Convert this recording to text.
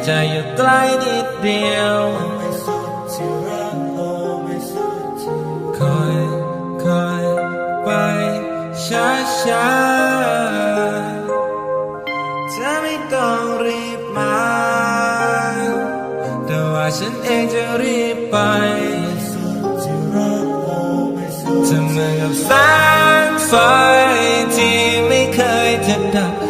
แต่ใจอยู่ใกล้นิดเดียวคอยคอยไปช้าช้าๆเธอไม่ต้องรีบมา แต่ว่าฉันเองจะรีบไปเธอเหมือนกับแสงไฟที่ไม่เคยจะดับ